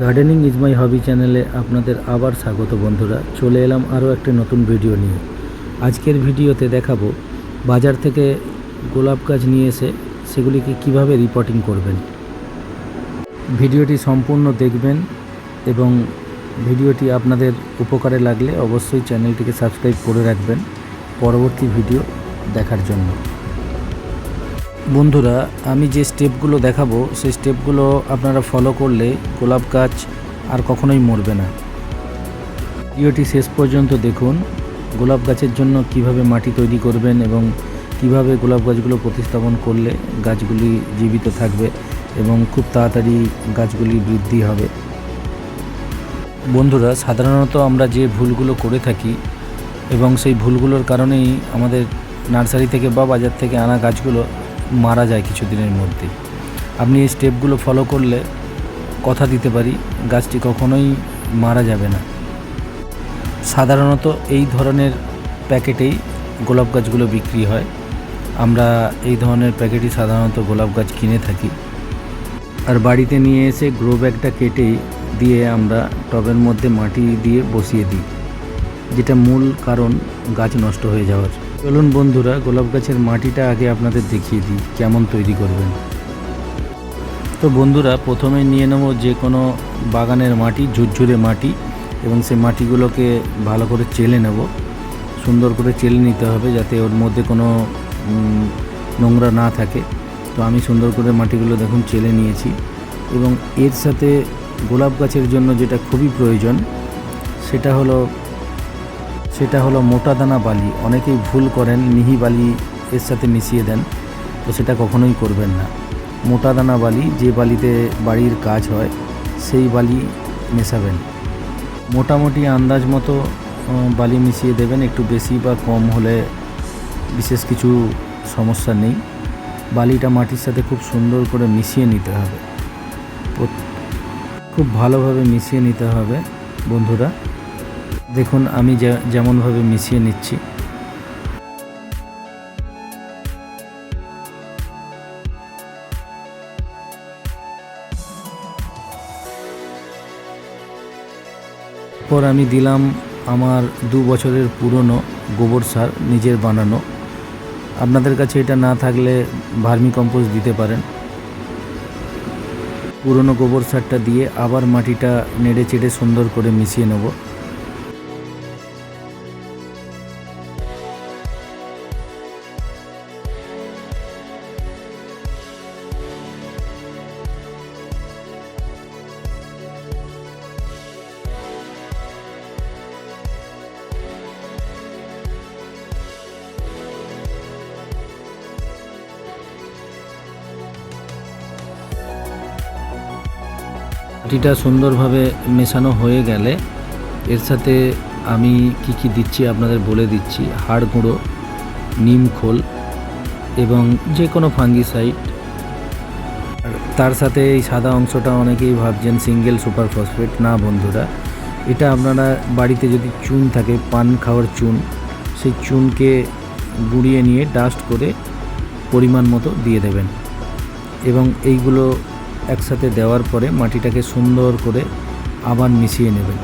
Gardening is my হবি চ্যানেলে আপনাদের আবার স্বাগত বন্ধুরা। চলে এলাম আরও একটি নতুন ভিডিও নিয়ে। আজকের ভিডিওতে দেখাবো, বাজার থেকে গোলাপ গাছ নিয়ে এসে সেগুলিকে কীভাবে রিপোর্টিং করবেন। ভিডিওটি সম্পূর্ণ দেখবেন এবং ভিডিওটি আপনাদের উপকারে লাগলে অবশ্যই চ্যানেলটিকে সাবস্ক্রাইব করে রাখবেন। পরবর্তী ভিডিও দেখার জন্য। বন্ধুরা, আমি যে স্টেপগুলো দেখাবো, সেই স্টেপগুলো আপনারা ফলো করলে গোলাপ গাছ আর কখনোই মরবে না। ভিডিওটি শেষ পর্যন্ত দেখুন, গোলাপ গাছের জন্য কীভাবে মাটি তৈরি করবেন এবং কীভাবে গোলাপ গাছগুলো প্রতিস্থাপন করলে গাছগুলি জীবিত থাকবে এবং খুব তাড়াতাড়ি গাছগুলি বৃদ্ধি হবে। বন্ধুরা, সাধারণত আমরা যে ভুলগুলো করে থাকি এবং সেই ভুলগুলোর কারণেই আমাদের নার্সারি থেকে বা বাজার থেকে আনা গাছগুলো মারা যায় কিছুদিনের মধ্যে আপনি এই স্টেপগুলো ফলো করলে কথা দিতে পারি, গাছটি কখনোই মারা যাবে না। সাধারণত এই ধরনের প্যাকেটেই গোলাপ গাছগুলো বিক্রি হয়। আমরা এই ধরনের প্যাকেটই সাধারণত গোলাপ গাছ কিনে থাকি। আর বাড়িতে নিয়ে এসে গ্রো ব্যাগটা কেটে দিয়ে আমরা টবের মধ্যে মাটি দিয়ে বসিয়ে দিই, যেটা মূল কারণ গাছ নষ্ট হয়ে যাওয়ার। চলুন বন্ধুরা, গোলাপ গাছের মাটিটা আগে আপনাদের দেখিয়ে দিই, কেমন তৈরি করবেন। তো বন্ধুরা, প্রথমে নিয়ে নেব যে কোনো বাগানের মাটি, ঝুরঝুরে মাটি, এবং সেই মাটিগুলোকে ভালো করে চেলে নেব। সুন্দর করে চেলে নিতে হবে যাতে ওর মধ্যে কোনো নোংরা না থাকে। তো আমি সুন্দর করে মাটিগুলো দেখুন চেলে নিয়েছি, এবং এর সাথে গোলাপ গাছের জন্য যেটা খুবই প্রয়োজন, সেটা হলো সেটা হলো মোটা দানা বালি। অনেকেই ভুল করেন, মিহি বালি এর সাথে মিশিয়ে দেন, তো সেটা কখনোই করবেন না। মোটা দানা বালি, যে বালিতে বাড়ির কাজ হয়, সেই বালি মেশাবেন। মোটামুটি আন্দাজ মতো বালি মিশিয়ে দেবেন। একটু বেশি বা কম হলে বিশেষ কিছু সমস্যা নেই। বালিটা মাটির সাথে খুব সুন্দর করে মিশিয়ে নিতে হবে। খুব ভালোভাবে মিশিয়ে নিতে হবে, বন্ধুরা। দেখুন, আমি যেমনভাবে মিশিয়ে নিচ্ছি। পর আমি দিলাম আমার দু বছরের পুরনো গোবর সার, নিজের বানানো। আপনাদের কাছে এটা না থাকলে ভার্মি কম্পোস্ট দিতে পারেন। পুরনো গোবর সারটা দিয়ে আবার মাটিটা নেড়ে চেড়ে সুন্দর করে মিশিয়ে নেব। মাটিটা সুন্দরভাবে মেশানো হয়ে গেলে এর সাথে আমি কি কি দিচ্ছি আপনাদের বলে দিচ্ছি। হাড় গুঁড়ো, নিম খোল এবং যে কোনো ফাঙ্গিসাইড। তার সাথে এই সাদা অংশটা অনেকেই ভাবছেন সিঙ্গেল সুপার ফসফেট। না বন্ধুরা, এটা আপনারা বাড়িতে যদি চুন থাকে, পান খাওয়ার চুন, সেই চুনকে গুঁড়িয়ে নিয়ে ডাস্ট করে পরিমাণ মতো দিয়ে দেবেন। এবং এইগুলো একসাথে দেওয়ার পরে মাটিটাকে সুন্দর করে আবার মিশিয়ে নেবেন।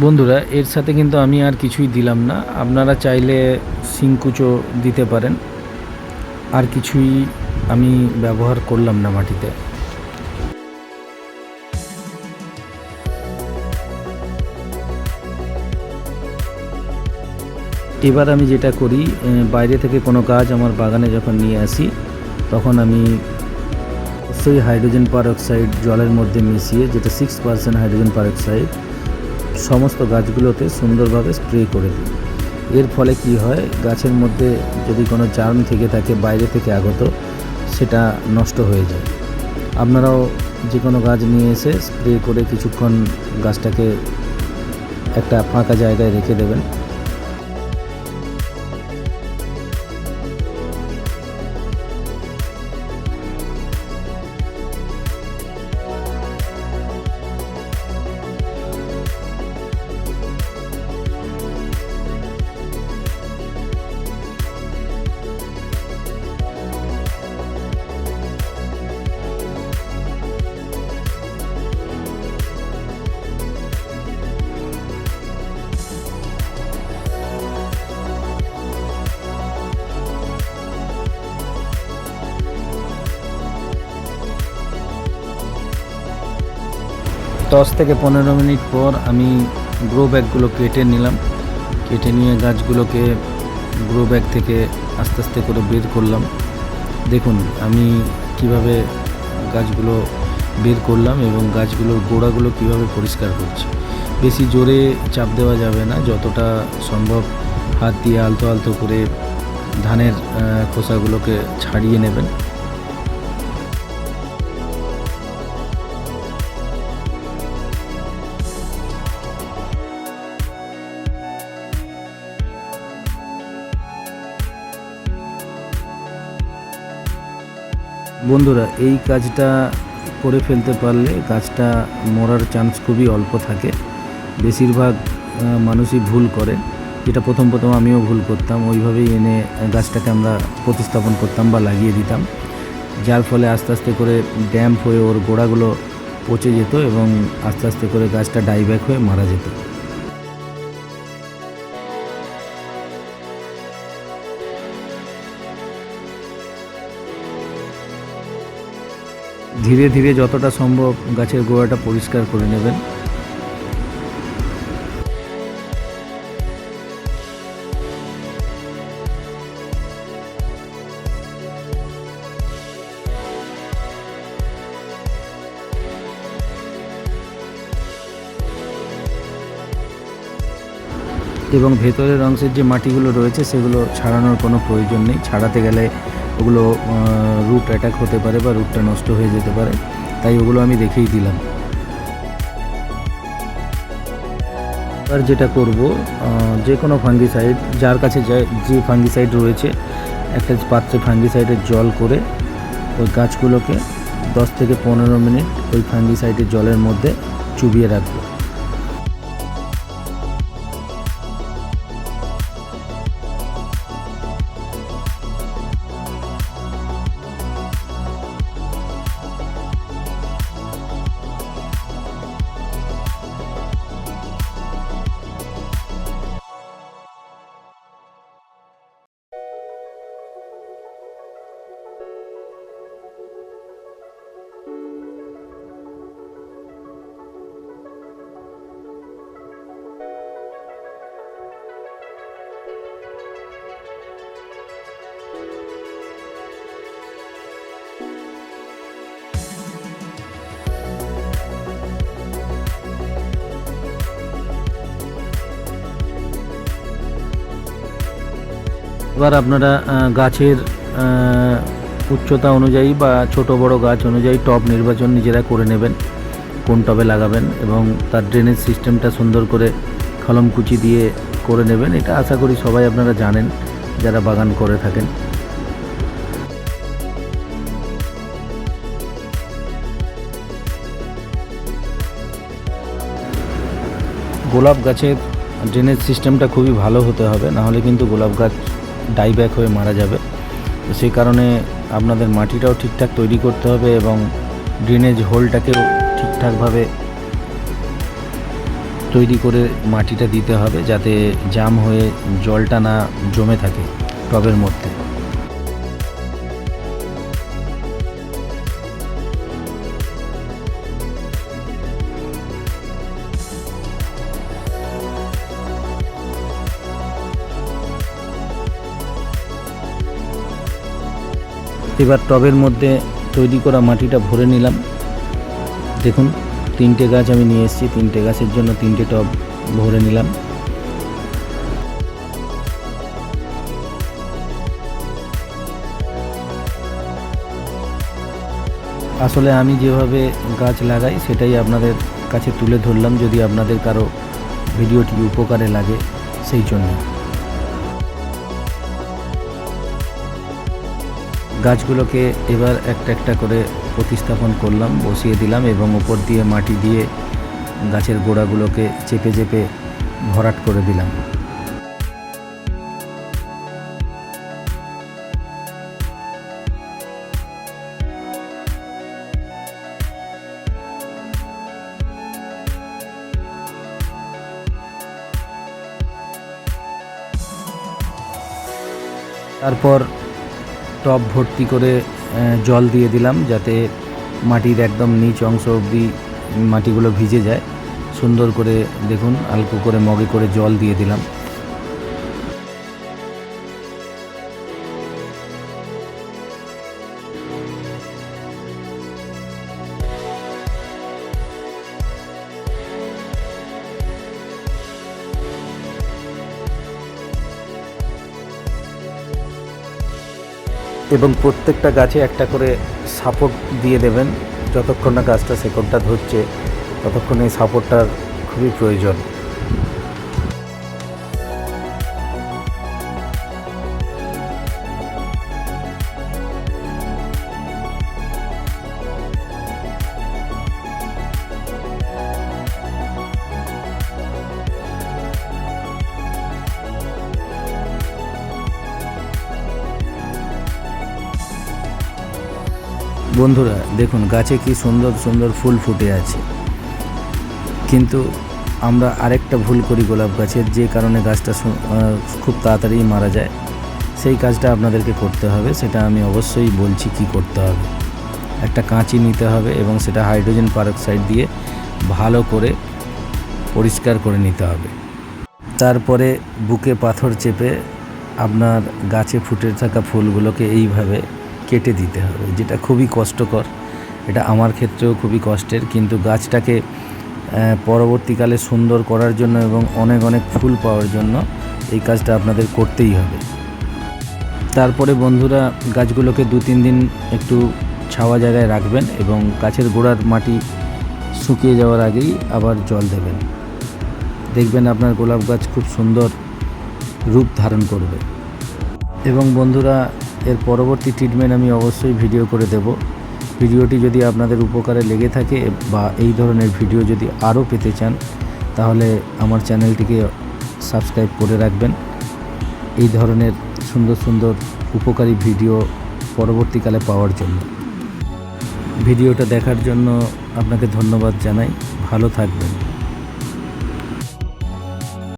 বন্ধুরা, এর সাথে কিন্তু আমি আর কিছুই দিলাম না। আপনারা চাইলে সিংকুচো দিতে পারেন। আর কিছুই আমি ব্যবহার করলাম না মাটিতে। এবার আমি যেটা করি বাইরে থেকে কোনো গাছ আমার বাগানে যখন নিয়ে আসি, তখন আমি সেই হাইড্রোজেন পারঅক্সাইড জলের মধ্যে মিশিয়ে, যেটা সিক্স পার্সেন্ট হাইড্রোজেন পারঅক্সাইড সমস্ত গাছগুলোতে সুন্দরভাবে স্প্রে করে দিই। এর ফলে কি হয়, গাছের মধ্যে যদি কোনো জার্ম থেকে থাকে, বাইরে থেকে আগত, সেটা নষ্ট হয়ে যায়। আপনারাও যে কোনো গাছ নিয়ে এসে স্প্রে করে কিছুক্ষণ গাছটাকে একটা ফাঁকা জায়গায় রেখে দেবেন। দশ থেকে পনেরো মিনিট পর আমি গ্রো ব্যাগগুলো কেটে নিলাম। কেটে নিয়ে গাছগুলোকে গ্রো ব্যাগ থেকে আস্তে আস্তে করে বের করলাম। দেখুন, আমি কীভাবে গাছগুলো বের করলাম এবং গাছগুলোর গোড়াগুলো কীভাবে পরিষ্কার করছি। বেশি জোরে চাপ দেওয়া যাবে না, যতটা সম্ভব হাত দিয়ে আলতো আলতো করে ধানের খোসাগুলোকে ছাড়িয়ে নেবেন। বন্ধুরা, এই কাজটা করে ফেলতে পারলে গাছটা মরার চান্স খুবই অল্প থাকে। বেশিরভাগ মানুষই ভুল করে। যেটা প্রথম প্রথম আমিও ভুল করতাম, ওইভাবেই এনে গাছটাকে আমরা প্রতিস্থাপন করতাম বা লাগিয়ে দিতাম। যার ফলে আস্তে আস্তে করে ড্যাম্প হয়ে ওর গোড়াগুলো পচে যেত এবং আস্তে আস্তে করে গাছটা ডাইব্যাক হয়ে মারা যেত। ধীরে ধীরে যতটা সম্ভব গাছের গোড়াটা পরিষ্কার করে নেবেন। এবং ভেতরের অংশের যে মাটিগুলো রয়েছে, সেগুলো ছাড়ানোর কোনো প্রয়োজন নেই। ছাড়াতে গেলে ওগুলো রুট অ্যাটাক হতে পারে বা রুটটা নষ্ট হয়ে যেতে পারে, তাই ওগুলো আমি দেখেই দিলাম। আর যেটা করব যে কোনো ফাঙ্গিসাইড যার কাছে যে ফাঙ্গিসাইড রয়েছে, একটা পাত্রে ফাঙ্গিসাইডের জল করে ওই গাছগুলোকে দশ থেকে পনেরো মিনিট ওই ফাঙ্গিসাইডের জলের মধ্যে চুবিয়ে রাখব। এবার আপনারা গাছের উচ্চতা অনুযায়ী বা ছোট বড় গাছ অনুযায়ী টব নির্বাচন নিজেরা করে নেবেন, কোন টবে লাগাবেন এবং তার ড্রেনেজ সিস্টেমটা সুন্দর করে কলমকুচি দিয়ে করে নেবেন। এটা আশা করি সবাই আপনারা জানেন, যারা বাগান করে থাকেন। গোলাপ গাছের ড্রেনেজ সিস্টেমটা খুবই ভালো হতে হবে, নাহলে কিন্তু গোলাপ গাছ ডাইব্যাক হয়ে মারা যাবে। তো সেই কারণে আপনাদের মাটিটাও ঠিকঠাক তৈরি করতে হবে এবং ড্রেনেজ হোলটাকেও ঠিকঠাকভাবে তৈরি করে মাটিটা দিতে হবে যাতে জাম হয়ে জলটা না জমে থাকে টবের মধ্যে। এবার টবের মধ্যে তৈরি করা মাটিটা ভরে নিলাম। দেখুন, তিনটে গাছ আমি নিয়ে এসেছি, তিনটে গাছের জন্য তিনটে টব ভরে নিলাম। আসলে আমি যেভাবে গাছ লাগাই, সেটাই আপনাদের কাছে তুলে ধরলাম, যদি আপনাদের কারও ভিডিওটি উপকারে লাগে, সেই জন্য। গাছগুলোকে এবার একটা একটা করে প্রতিস্থাপন করলাম, বসিয়ে দিলাম এবং উপর দিয়ে মাটি দিয়ে গাছের গোড়াগুলোকে চেপে চেপে ভরাট করে দিলাম। তারপর টব ভর্তি করে জল দিয়ে দিলাম যাতে মাটির একদম নিচ অংশ অবধি মাটিগুলো ভিজে যায়। সুন্দর করে দেখুন আলকো করে মগে করে জল দিয়ে দিলাম। এবং প্রত্যেকটা গাছে একটা করে সাপোর্ট দিয়ে দেবেন। যতক্ষণ না গাছটা শেকড়টা ধরছে, ততক্ষণ এই সাপোর্টটার খুবই প্রয়োজন। বন্ধুরা, দেখুন, গাছে কি সুন্দর সুন্দর ফুল ফুটে আছে। কিন্তু আমরা আরেকটা ভুল করি গোলাপ গাছের, যে কারণে গাছটা খুব তাড়াতাড়ি মারা যায়। সেই কাজটা আপনাদেরকে করতে হবে, সেটা আমি অবশ্যই বলছি কি করতে হবে। একটা কাঁচি নিতে হবে এবং সেটা হাইড্রোজেন পারক্সাইড দিয়ে ভালো করে পরিষ্কার করে নিতে হবে। তারপরে বুকে পাথর চেপে আপনার গাছে ফুটে থাকা ফুলগুলোকে এইভাবে কেটে দিতে হবে, যেটা খুবই কষ্টকর। এটা আমার ক্ষেত্রেও খুবই কষ্টের, কিন্তু গাছটাকে পরবর্তীকালে সুন্দর করার জন্য এবং অনেক অনেক ফুল পাওয়ার জন্য এই কাজটা আপনাদের করতেই হবে। তারপরে বন্ধুরা, গাছগুলোকে দু, তিন দিন একটু ছাওয়া জায়গায় রাখবেন এবং গাছের গোড়ার মাটি শুকিয়ে যাওয়ার আগেই আবার জল দেবেন। দেখবেন আপনার গোলাপ গাছ খুব সুন্দর রূপ ধারণ করবে। এবং বন্ধুরা এর পরবর্তী ট্রিটমেন্ট আমি অবশ্যই ভিডিও করে দেব। ভিডিওটি যদি আপনাদের উপকারে লেগে থাকে বা এই ধরনের ভিডিও যদি আরও পেতে চান, তাহলে আমার চ্যানেলটিকে সাবস্ক্রাইব করে রাখবেন। এই ধরনের সুন্দর সুন্দর উপকারী ভিডিও পরবর্তীকালে পাওয়ার জন্য। ভিডিওটা দেখার জন্য আপনাকে ধন্যবাদ জানাই। ভালো থাকবেন।